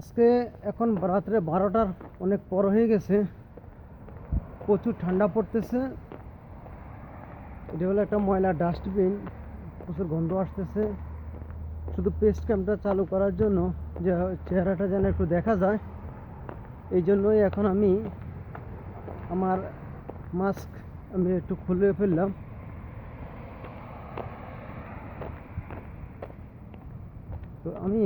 আজকে এখন রাত্রে বারোটার অনেক পর হয়ে গেছে। প্রচুর ঠান্ডা পড়তেছে। এটা হলো একটা ময়লা ডাস্টবিন। প্রচুর গন্ধ আসতেছে। শুধু পেস্ট ক্যাম্পটা চালু করার জন্য যে চেহারাটা যেন একটু দেখা যায়, এই জন্যই এখন আমি আমার মাস্ক আমি একটু খুলে ফেললাম। তো আমি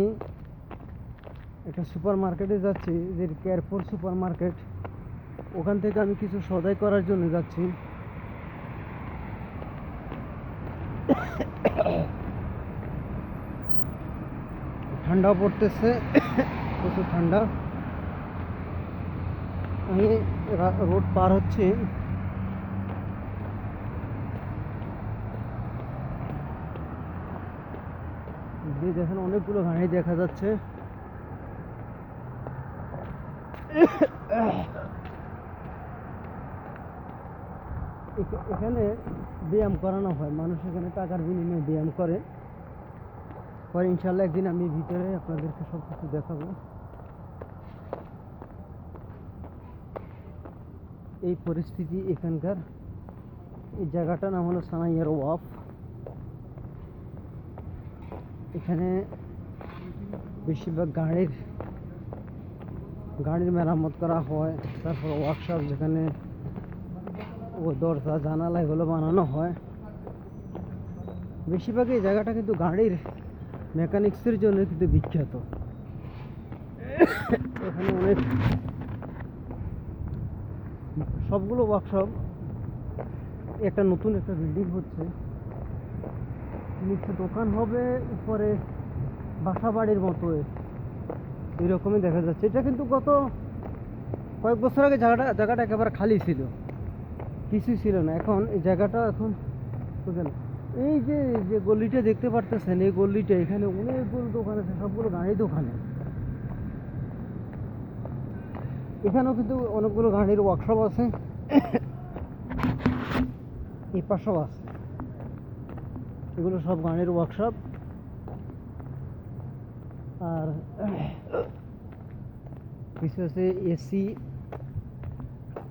একটা সুপার মার্কেটে যাচ্ছি, যে কেয়ারফুল সুপার মার্কেট ওখান থেকে আমি কিছু সদাই করার জন্য যাচ্ছি। ঠান্ডা পড়তেছে, প্রচুর ঠান্ডা। আমি রোড পার হচ্ছি। দেখেন অনেকগুলো গাড়ি দেখা যাচ্ছে। এখানে ব্যায়াম করানো হয়। মানুষ এখানে টাকার বিনিময়ে ব্যায়াম করে। পরে ইনশাল্লাহ একদিন আমি ভিতরে আপনাদেরকে সব কিছু দেখাবো। এই পরিস্থিতি এখানকার। এই জায়গাটার নাম হলো সানাইয়ার ওয়াফ। এখানে বেশিরভাগ গাড়ির গাড়ির মেরামত করা হয়, তারপর ওয়ার্কশপ যেখানে ও দরজা জানালা এগুলো বানানো হয়। বেশিরভাগ এই জায়গাটা কিন্তু গাড়ির মেকানিক্সের জন্য কিন্তু বিখ্যাত। এখানে অনেক সবগুলো ওয়ার্কশপ একটা নতুন একটা বিল্ডিং হচ্ছে। নিচে দোকান হবে, উপরে বাসা বাড়ির মতো এরকমই দেখা যাচ্ছে। এটা কিন্তু গত কয়েক বছর আগে জায়গাটা জায়গাটা একেবারে খালি ছিল। কিছুই ছিল না। এখন এই জায়গাটা এখন বুঝলেন? এই যে যে গলিটা দেখতে পারতেছেন, এই গলিটা এখানে অনেকগুলো দোকান আছে, সবগুলো গাড়ি দোকানে। এখানেও কিন্তু অনেকগুলো গাড়ির ওয়ার্কশপ আছে। এই পাশেও আছে। এগুলো সব গাড়ির ওয়ার্কশপ আর আছে এসি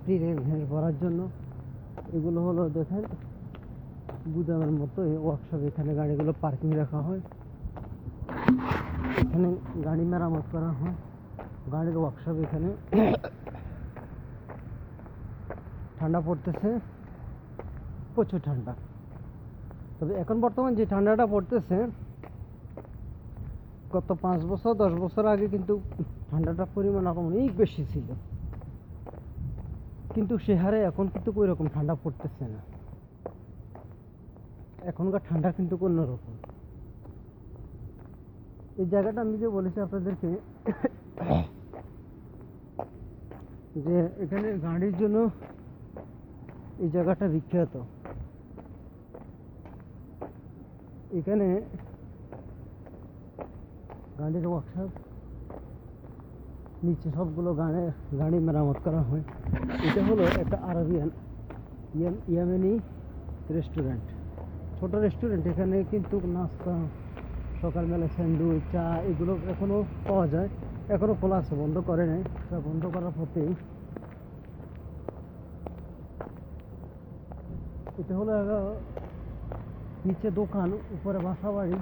ফ্রি ভরার জন্য। এগুলো হলো দেখেন, গুদামের মতো ওয়ার্কশপ এখানে গাড়িগুলো পার্কিং রাখা হয়। এখানে গাড়ি মেরামত করা হয়। গাড়ির ওয়ার্কশপ এখানে ঠান্ডা পড়তেছে, প্রচুর ঠান্ডা। তবে এখন বর্তমান যে ঠান্ডাটা পড়তেছে গত পাঁচ বছর, দশ বছর আগে কিন্তু ঠান্ডাটার পরিমাণ এখন অনেক বেশি ছিল। কিন্তু সে হারে এখন কিন্তু ওই রকম ঠান্ডা পড়তেছে না। এখনকার ঠান্ডা কিন্তু অন্যরকম। এই জায়গাটা আমি যে বলেছি আপনাদেরকে, যে এখানে গাড়ির জন্য এই জায়গাটা বিখ্যাত। এখানে গাড়ির ওয়ার্কশপ নিচে সবগুলো গাড়ি গাড়ি মেরামত করা হয়। এটা হলো একটা আরবিয়ান, ইয়াম, ইয়ামেনি রেস্টুরেন্ট ছোট রেস্টুরেন্ট এখানে কিন্তু নাস্তা, সকালবেলা স্যান্ডউইচ, চা, এগুলো এখনও পাওয়া যায়। এখনও খোলা আছে, বন্ধ করে নাই। বন্ধ করার পথেই। এটা হলো নিচে দোকান, উপরে বাসা বাড়ি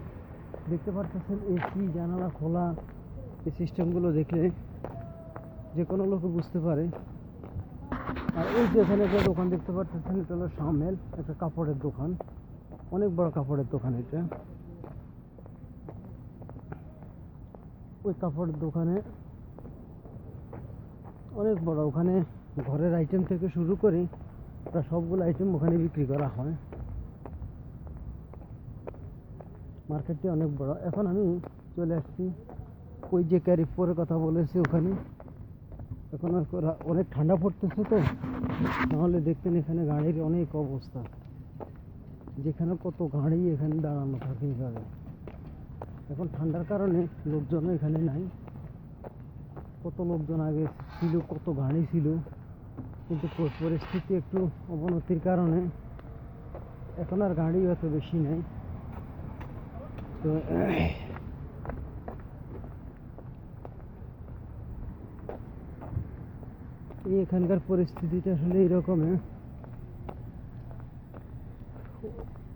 দেখতে পারতেছেন এসি জানালা খোলা, এই সিস্টেমগুলো দেখলে যে কোনো লোক বুঝতে পারে। আর ওই যে এখানে একটা দোকান দেখতে পারতেছেন, এটা হলো সামেল একটা কাপড়ের দোকান। অনেক বড় কাপড়ের দোকান এটা। ওই কাপড়ের দোকানে অনেক বড়। ওখানে ঘরের আইটেম থেকে শুরু করে প্রায় সবগুলো আইটেম ওখানে বিক্রি করা হয়। মার্কেটটি অনেক বড়। এখন আমি চলে আসছি ওই যে ক্যারিফোরের কথা বলেছি ওখানে। এখন আর অনেক ঠান্ডা পড়তেছে তো নাহলে দেখতেন এখানে গাড়ির অনেক অবস্থা। যেখানে কত গাড়ি এখানে দাঁড়ানো থাকে এইভাবে। এখন ঠান্ডার কারণে লোকজন এখানে নাই। কত লোকজন আগে ছিল, কত গাড়ি ছিল। কিন্তু পরিস্থিতি একটু অবনতির কারণে এখন আর গাড়ি অত বেশি নেই। এখানকার পরিস্থিতিটা আসলে এইরকম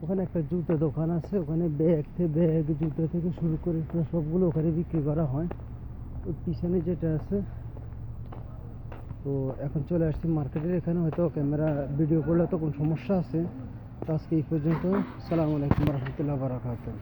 ওখানে একটা জুতো দোকান আছে, ওখানে ব্যাগ থেকে ব্যাগ, জুতো থেকে শুরু করে সবগুলো ওখানে বিক্রি করা হয়। ওই পিছনে যেটা আছে, তো এখন চলে আসছি মার্কেটের, এখানে হয়তো ক্যামেরা, ভিডিও করলে তো কোনো সমস্যা আছে। তো আজকে এই পর্যন্ত, সালামু আলাইকুম রহমতুল্লাহ বারাকাতুহ।